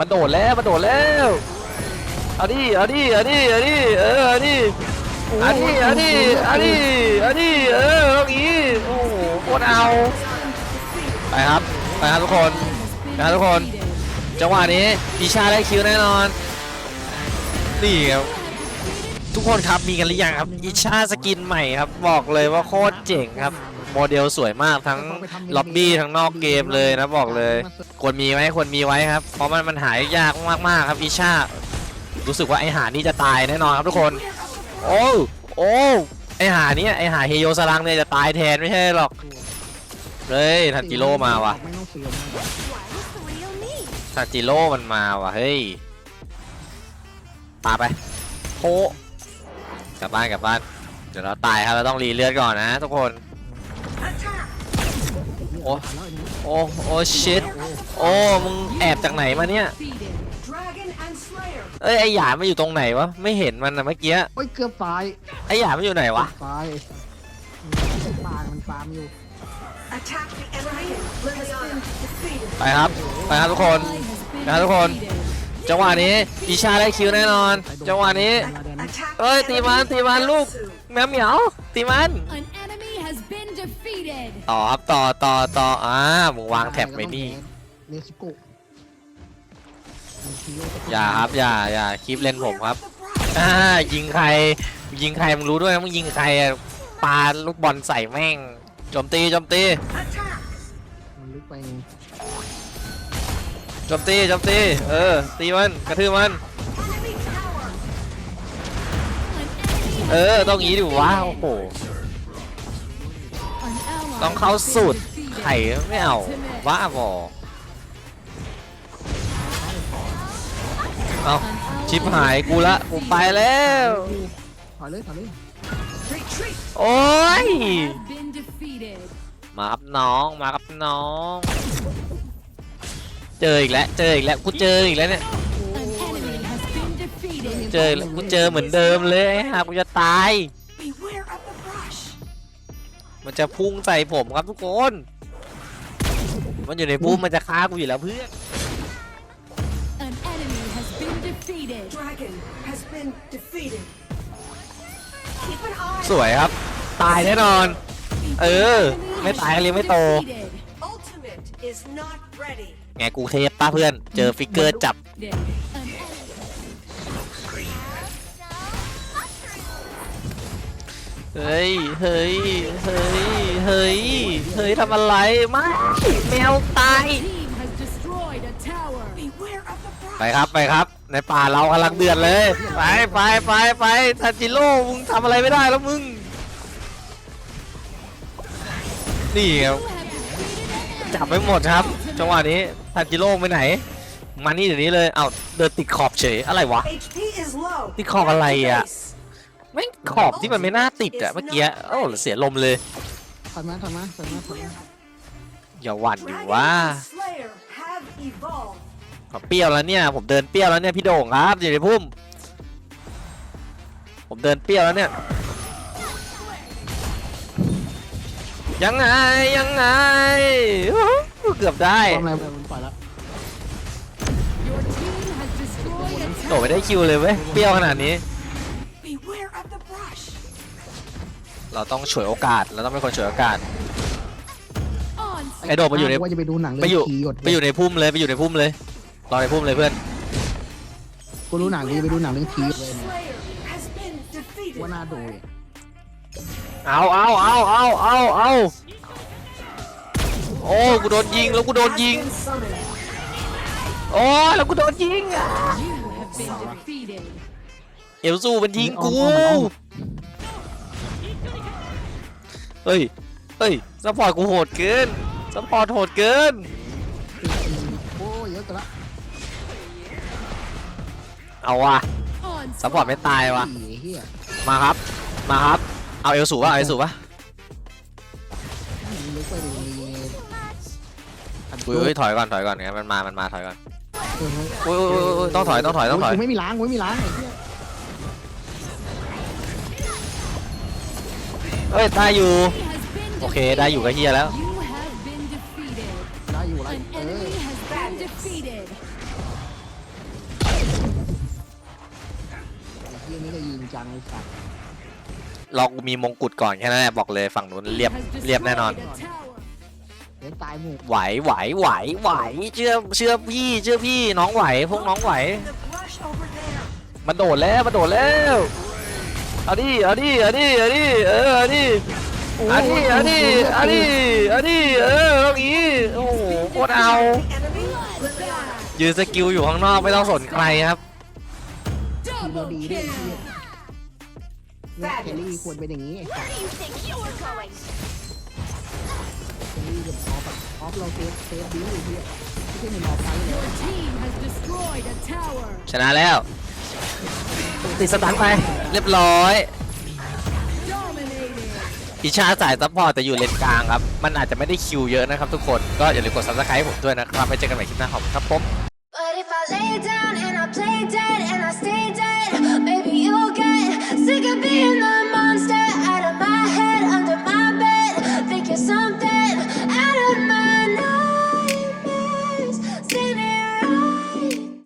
มันโดดแล้วมันโดดแล้วเอาดิเอาดิเอาดิเอาดิเออเอาดิเอาดิเอาดิเอาดิเอาดิเออตรงนี้โอ้โหโคตรเอาไปครับไปครับทุกคนไปครับทุกคนจังหวะนี้ปีชาได้คิวแน่นอนนี่ครับทุกคนครับมีกันหรือยังครับอิชาสกินใหม่ครับ บอกเลยว่าโคตรเจ๋งครับ โมเดลสวยมากทั้งล็อบบี้ทั้งนอกเกมเลยนะบอกเลย ควรมีไว้ควรมีไว้ครับ เพราะมันมันหายยากมากๆครับอิชารู้สึกว่าไอหานี่จะตายแน่นอนครับทุกคน โอ้โอ้ไอหานี่ไอหาเฮโยสลังเนี่ยจะตายแทนไม่ใช่หรอกเฮ้ยทันจิโร่มาว่ะทันจิโร่มันมาว่ะเฮ้ยปาไปโพกลับบ้านกลับบ้านเดี๋ยวเราตายครับเราต้องรีเลือดก่อนนะทุกคน โอ้แล้วอันนี้โอ้โอ้ชิตโอ้มึงแอบจากไหนมาเนี่ย Dragon and Slayer. เอ้ยไอหยามันอยู่ตรงไหนวะไม่เห็นมันนะเมื่อกี้โอ้ยเกือบตายไอหยามันอยู่ไหนวะตายมันปางมันฟาร์มอยู่ Attack the enemy. Leon defeated. ไปครับไปครับทุกคนนะครับทุกคนจังหวะนี้ปีชาได้คิวแน่นอน จังหวะนี้ Attack เอ้ย the ตีมัน enemy. ตีมันลูกแมวเหมียวตีมัน defeated. ต่อครับต่อต่อต่ออ่ามึงวางแท็บไว้นี่เนสโกะอย่าครับอย่าอย่าคลิปเล่นผมครับอ่ายิงใคร ยิงใครมึงรู้ด้วยนะมึงยิงใครอะปาลูกบอลใส่แม่งโจมตีโจมตี Attack. มันลึกไปโจมตีโจมตี เออ ตีมันกระทืบมัน Enemy tower. An enemy เออ ต้องงี้ดิวะโอ้โห An ally ต้องเข้า has been สูตร defeated. ไข่ไม่เอาว้าบอเอา An ally ชิบหายกูละกูไปแล้ว ถอยเลยถอยเลย Retreat. โอ้ย has been defeated. มาครับน้องมาครับน้อง เจออีกแล้วเจออีกแล้วกูเจออีกแล้วเนี่ย An enemy has been defeated. เจออีกแล้วกูเจอเหมือนเดิมเลยฮะกูจะตาย มันจะพุ่งใส่ผมครับทุกคน มันอยู่ในพุ่มมันจะฆ่ากูอยู่แล้วเพื่อน An enemy has been defeated. Dragon has been defeated. Keep an eye. สวยครับ ตายแน่นอน เออ Enemy ไม่ตายก็เลี้ยงไม่โต defeated. Ultimate is not ready. ไงกูเทปป้าเพื่อน เจอฟิกเกอร์จับ An เฮ้ย เฮ้ย เฮ้ย เฮ้ย เฮ้ยทำอะไรไม่แมวตาย team has destroyed a tower. Beware of the brush. ไปครับไปครับ ในป่าเรากำลังเดือดเลย ไปไปไปไปทันจิโร่มึงทำอะไรไม่ได้แล้วมึง นี่ครับ You have defeated an จับไปหมดครับ จังหวะนี้ทันจิโร่ไปไหน มานี่เดี๋ยวนี้เลย เอ้าเดินติดขอบเฉยอะไรวะ HP is low. ที่คออะไรอะ Base. ไม่งขอบที่มันไม่น่าติดอะเมื่อกี้เอ้าเสียลมเลย ถอยมาถอยมาถอยมาถอยมาอย่าหวั่นดิ Dragon ว่า and Slayer have evolved. ผมเปรี้ยวแล้วเนี่ย ผมเดินเปรี้ยวแล้วเนี่ยพี่โด่งครับอยู่ในพุ่ม ผมเดินเปรี้ยวแล้วเนี่ย ยังไงยังไงอู้หูเกือบได้ทำอะไรมันปล่อยแล้ว Your team has destroyed a โดดไม่ได้คิวเลยเว้ยเปรี้ยวขนาดนี้ Beware of the brush. เราต้องฉวยโอกาส เราต้องเป็นคนฉวยโอกาส onslaught. ไอ้โดดมาอยู่ในว่าจะไปดูหนังไปอยู่ผีกดไปอยู่ในพุ่มเลยไปอยู่ในพุ่มเลยรอในพุ่มเลยเพื่อน กูรู้หนังดีไปดูหนังเรื่องผีเลย Slayer has been defeated. ว่าน่าดูเลยเอาเอาเอาเอาเอาเอาโอ้กูโดนยิงแล้วกูโดนยิง Has been summoned. โอ้แล้วกูโดนยิงอะ You have been defeated. เอลซูมันยิงกูเฮ้ยเฮ้ยซัพพอร์ตกูโหดเกินซัพพอร์ตโหดเกินโอ้ยเยอะกันละเอาว่ะ Onslaught. ซัพพอร์ตไม่ตายว่ะผีไอ้เฮียมาครับ มาครับ เอาเอลสูป่ะเอาเอลสูป่ะมันลึกไปดูในอุ้ยอุ้ยถอยก่อนถอยก่อนงั้นมันมามันมาถอยก่อนเอออุ้ยอุ้ยอุ้ยอุ้ยต้องถอยต้องถอยต้องถอยกูไม่มีล้างกูไม่มีล้างไอ้เหี้ย เฮ้ยได้อยู่ โอเคได้อยู่กับเฮียแล้วเฮียนี่ก็ยิงจังไอ้สัตเรามีมงกุฎก่อนแค่นั้นแหละบอกเลยฝั่งนู้นเรียบเรียบแน่นอนไหวไหวไหวไหวเชื่อเชื่อพี่เชื่อพี่น้องไหวพวกน้องไหวมาโดดแล้วมาโดดแล้ว เอาดิเอาดิเอาดิเอาดิเออเอาดิเอาดิเอาดิเอาดิเอาดิเออเอางี้โอ้โหโคตรเอา Enemy eliminated. ยืนสกิลอยู่ข้างนอกไม่ต้องสนใครครับทีมเรา Double ดีด้วย kill. เนี่ยแคลรี่ควรเป็นอย่างนี้ไอ้สัตว์ Where do you think you're going? แคลรี่กับออฟอะออฟเราเซฟเซฟดีอยู่ที่ไม่ใช่ในรอไฟเลย Your team has destroyed a tower. ชนะแล้ว ติดสตันไป เรียบร้อย อิชาสายซัพพอร์ตแต่อยู่เลนกลางครับ มันอาจจะไม่ได้คิวเยอะนะครับทุกคน ก็อย่าลืมกดซับสไครต์ผมด้วยนะครับไว้เจอกันใหม่คลิปหน้าขอบคุณครับผม